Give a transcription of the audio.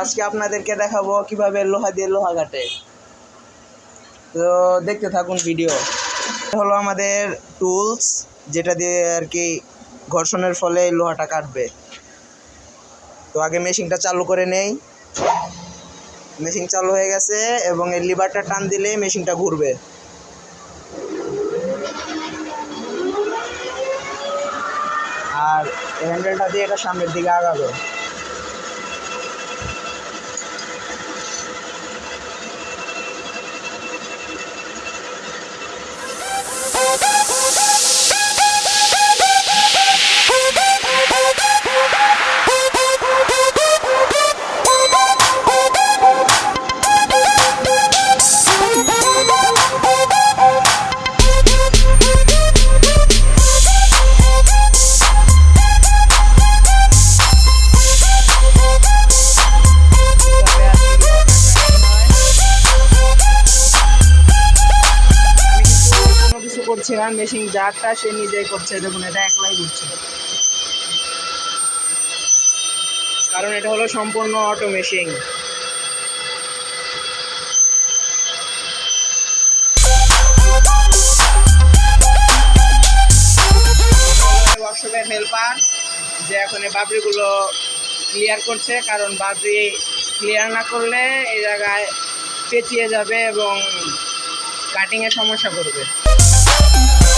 আজকে আপনাদেরকে দেখাবো কীভাবে লোহা দিয়ে লোহা কাটে। তো দেখতে থাকুন ভিডিও। হলো আমাদের টুলস যেটা দিয়ে আর কি ঘর্ষণের ফলে লোহাটা কাটবে। তো আগে মেশিনটা চালু করে নেই। মেশিন চালু হয়ে গেছে এবং এই লিভারটা টান দিলে মেশিনটা ঘুরবে। আর হ্যান্ডেলটা দিয়ে এটা সামনের দিকে আগাবে। করছি না মেশিন যারটা সে নিজেই করছে, দেখুন, এটা একলাই ঘুরছে কারণ এটা হলো সম্পূর্ণ অটো মেশিন ওয়ার্কশপের হেল্পার যে এখন বাবরিগুলো ক্লিয়ার করছে, কারণ বাবরি ক্লিয়ার না করলে এই জায়গায় পেঁচিয়ে যাবে এবং কাটিংয়ে সমস্যা করবে। Thank you.